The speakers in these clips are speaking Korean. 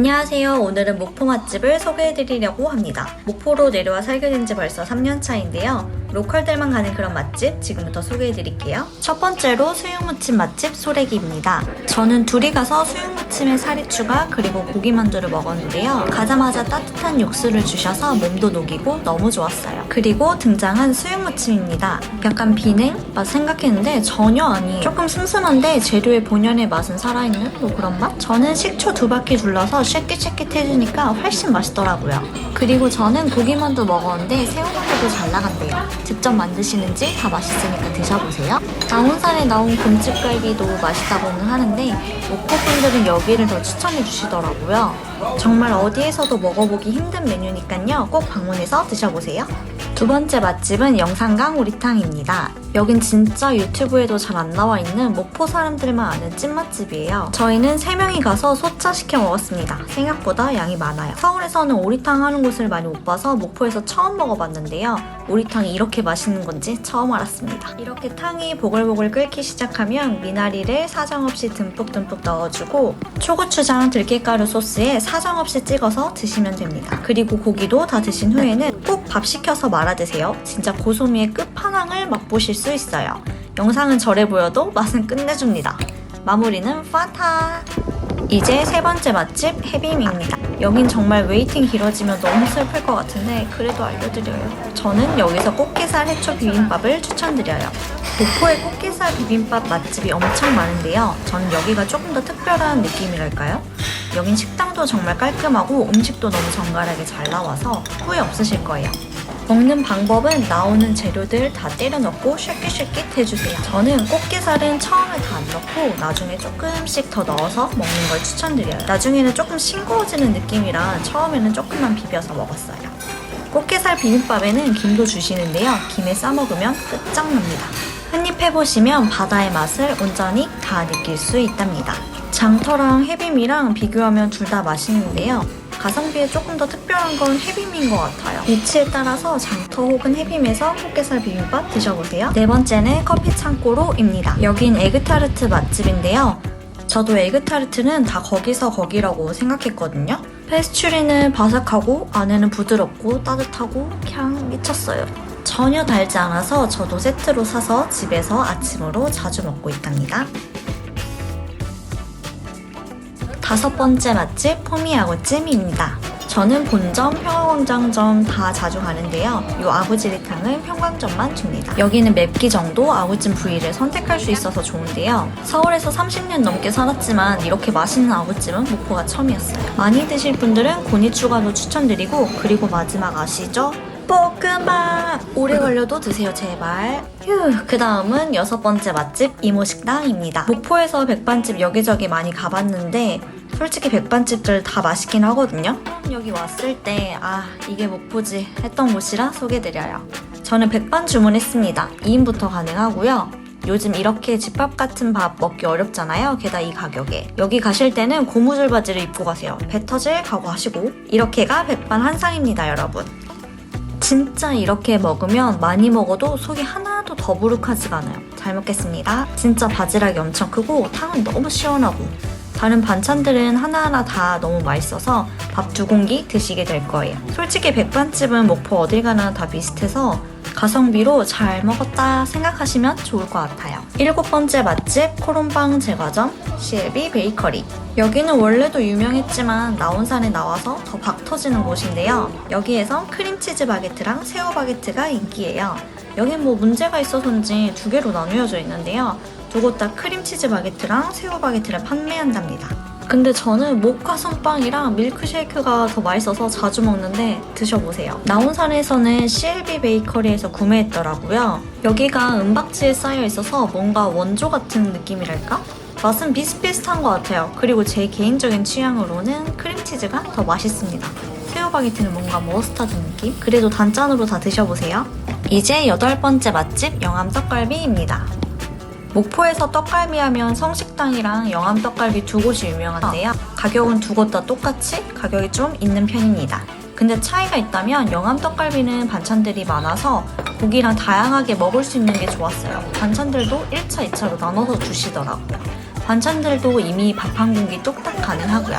안녕하세요. 오늘은 목포 맛집을 소개해드리려고 합니다. 목포로 내려와 살게 된 지 벌써 3년 차인데요. 로컬들만 가는 그런 맛집 지금부터 소개해드릴게요. 첫 번째로 수육무침 맛집 소래기입니다. 저는 둘이 가서 수육무침 에 사리 추가 그리고 고기 만두를 먹었는데요. 가자마자 따뜻한 육수를 주셔서 몸도 녹이고 너무 좋았어요. 그리고 등장한 수육무침입니다. 약간 비냉 맛 생각했는데 전혀 아니에요. 조금 슴슴한데 재료의 본연의 맛은 살아있는 뭐 그런 맛? 저는 식초 두 바퀴 둘러서 쉐킷쉐킷해주니까 훨씬 맛있더라고요. 그리고 저는 고기만두 먹었는데 새우만두도 잘 나간대요. 직접 만드시는지 다 맛있으니까 드셔보세요. 나온산에 나온 곰집갈비도 맛있다고는 하는데 목포분들은 여기 를 더 추천해 주시더라고요. 정말 어디에서도 먹어보기 힘든 메뉴니까요. 꼭 방문해서 드셔보세요. 두 번째 맛집은 영산강 오리탕입니다. 여긴 진짜 유튜브에도 잘 안 나와 있는 목포 사람들만 아는 찐맛집이에요. 저희는 3명이 가서 소짜 시켜 먹었습니다. 생각보다 양이 많아요. 서울에서는 오리탕 하는 곳을 많이 못 봐서 목포에서 처음 먹어봤는데요. 오리탕이 이렇게 맛있는 건지 처음 알았습니다. 이렇게 탕이 보글보글 끓기 시작하면 미나리를 사정없이 듬뿍듬뿍 넣어주고 초고추장 들깨가루 소스에 사정없이 찍어서 드시면 됩니다. 그리고 고기도 다 드신 후에는 꼭 밥 시켜서 말아 드세요. 진짜 고소미의 끝판왕을 맛보실 수 있어요. 영상은 저래 보여도 맛은 끝내줍니다. 마무리는 파타! 이제 세 번째 맛집 해빔입니다. 여긴 정말 웨이팅 길어지면 너무 슬플 것 같은데 그래도 알려드려요. 저는 여기서 꽃게살 해초 비빔밥을 추천드려요. 목포에 꽃게살 비빔밥 맛집이 엄청 많은데요. 저는 여기가 조금 더 특별한 느낌이랄까요? 여긴 식당도 정말 깔끔하고 음식도 너무 정갈하게 잘 나와서 후회 없으실 거예요. 먹는 방법은 나오는 재료들 다 때려 넣고 쉐킷쉐킷 해주세요. 저는 꽃게살은 처음에 다 안 넣고 나중에 조금씩 더 넣어서 먹는 걸 추천드려요. 나중에는 조금 싱거워지는 느낌이라 처음에는 조금만 비벼서 먹었어요. 꽃게살 비빔밥에는 김도 주시는데요. 김에 싸 먹으면 끝장납니다. 한 입 해보시면 바다의 맛을 온전히 다 느낄 수 있답니다. 장터랑 해빔이랑 비교하면 둘 다 맛있는데요. 가성비에 조금 더 특별한 건 해빔인 것 같아요. 위치에 따라서 장터 혹은 해빔에서 꽃게살 비빔밥 드셔보세요. 네 번째는 커피 창고로입니다. 여긴 에그타르트 맛집인데요. 저도 에그타르트는 다 거기서 거기라고 생각했거든요. 페스츄리는 바삭하고 안에는 부드럽고 따뜻하고 그냥 미쳤어요. 전혀 달지 않아서 저도 세트로 사서 집에서 아침으로 자주 먹고 있답니다. 다섯 번째 맛집 포미아구찜입니다. 저는 본점, 평화광장점 다 자주 가는데요. 이 아구지리탕은 평광점만 줍니다. 여기는 맵기 정도 아구찜 부위를 선택할 수 있어서 좋은데요. 서울에서 30년 넘게 살았지만 이렇게 맛있는 아구찜은 목포가 처음이었어요. 많이 드실 분들은 고니 추가도 추천드리고 그리고 마지막 아시죠? 볶음밥! 오래 걸려도 드세요, 제발. 휴, 그 다음은 여섯 번째 맛집 이모식당입니다. 목포에서 백반집 여기저기 많이 가봤는데 솔직히 백반집들 다 맛있긴 하거든요. 여기 왔을 때, 아, 이게 목포지 했던 곳이라 소개드려요. 저는 백반 주문했습니다. 2인부터 가능하고요. 요즘 이렇게 집밥 같은 밥 먹기 어렵잖아요. 게다가 이 가격에. 여기 가실 때는 고무줄 바지를 입고 가세요. 배 터질 각오하시고. 이렇게가 백반 한 상입니다, 여러분. 진짜 이렇게 먹으면 많이 먹어도 속이 하나도 더부룩하지가 않아요. 잘 먹겠습니다. 진짜 바지락이 엄청 크고 탕은 너무 시원하고 다른 반찬들은 하나하나 다 너무 맛있어서 밥 두 공기 드시게 될 거예요. 솔직히 백반집은 목포 어딜 가나 다 비슷해서 가성비로 잘 먹었다 생각하시면 좋을 것 같아요. 일곱 번째 맛집 코롬빵 제과점 시에비 베이커리. 여기는 원래도 유명했지만 나온산에 나와서 더 박 터지는 곳인데요. 여기에선 크림치즈 바게트랑 새우 바게트가 인기예요. 여긴 뭐 문제가 있어서인지 두 개로 나뉘어져 있는데요. 다 크림치즈 바게트랑 새우 바게트를 판매한답니다. 근데 저는 모카 손빵이랑 밀크쉐이크가 더 맛있어서 자주 먹는데 드셔보세요. 나온산에서는 CLB 베이커리에서 구매했더라고요. 여기가 은박지에 쌓여 있어서 뭔가 원조 같은 느낌이랄까? 맛은 비슷비슷한 것 같아요. 그리고 제 개인적인 취향으로는 크림치즈가 더 맛있습니다. 새우 바게트는 뭔가 머스타드 느낌? 그래도 단짠으로 다 드셔보세요. 이제 여덟 번째 맛집 영암 떡갈비입니다. 목포에서 떡갈비 하면 성식당이랑 영암 떡갈비 두 곳이 유명한데요. 가격은 두 곳 다 똑같이 가격이 좀 있는 편입니다. 근데 차이가 있다면 영암 떡갈비는 반찬들이 많아서 고기랑 다양하게 먹을 수 있는 게 좋았어요. 반찬들도 1차, 2차로 나눠서 주시더라고요. 반찬들도 이미 밥 한 공기 뚝딱 가능하고요.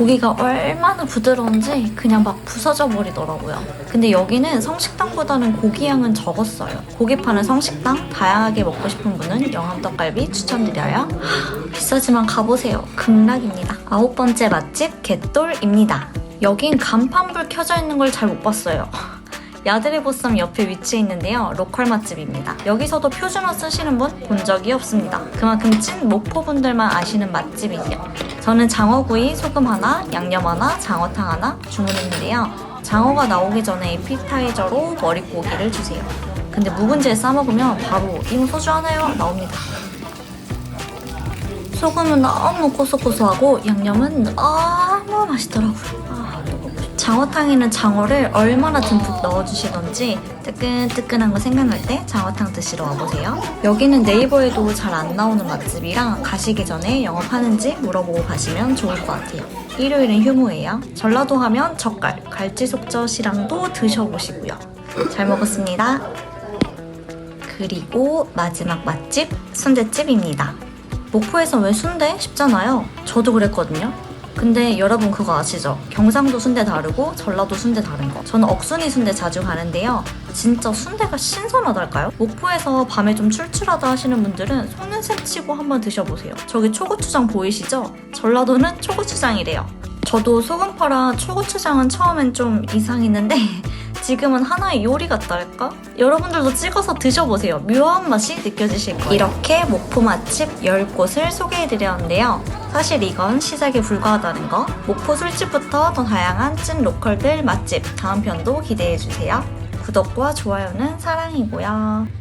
고기가 얼마나 부드러운지 그냥 막 부서져 버리더라고요. 근데 여기는 성식당보다는 고기 양은 적었어요. 고기 파는 성식당 다양하게 먹고 싶은 분은 영암떡갈비 추천드려요. 하, 비싸지만 가보세요. 극락입니다. 아홉 번째 맛집 갯돌입니다. 여긴 간판불 켜져 있는 걸 잘 못 봤어요. 야드리 보쌈 옆에 위치해 있는데요. 로컬 맛집입니다. 여기서도 표준어 쓰시는 분 본 적이 없습니다. 그만큼 찐 목포 분들만 아시는 맛집이에요. 저는 장어구이 소금 하나, 양념 하나, 장어탕 하나 주문했는데요. 장어가 나오기 전에 에피타이저로 머릿고기를 주세요. 근데 묵은지에 싸먹으면 바로 이거 소주 하나요? 나옵니다. 소금은 너무 고소고소하고 양념은 너무 맛있더라고요. 장어탕에는 장어를 얼마나 듬뿍 넣어주시던지 뜨끈뜨끈한 거 생각날 때 장어탕 드시러 와보세요. 여기는 네이버에도 잘 안 나오는 맛집이라 가시기 전에 영업하는지 물어보고 가시면 좋을 것 같아요. 일요일은 휴무예요. 전라도 하면 젓갈, 갈치속젓이랑도 드셔보시고요. 잘 먹었습니다. 그리고 마지막 맛집 순대집입니다. 목포에서 왜 순대? 싶잖아요. 저도 그랬거든요. 근데 여러분 그거 아시죠? 경상도 순대 다르고 전라도 순대 다른 거. 저는 억순이 순대 자주 가는데요. 진짜 순대가 신선하달까요? 목포에서 밤에 좀 출출하다 하시는 분들은 속는셈 치고 한번 드셔보세요. 저기 초고추장 보이시죠? 전라도는 초고추장이래요. 저도 소금파랑 초고추장은 처음엔 좀 이상했는데 지금은 하나의 요리 같다 할까? 여러분들도 찍어서 드셔보세요. 묘한 맛이 느껴지실 거예요. 이렇게 목포 맛집 10곳을 소개해드렸는데요. 사실 이건 시작에 불과하다는 거. 목포 술집부터 더 다양한 찐 로컬들 맛집 다음 편도 기대해주세요. 구독과 좋아요는 사랑이고요.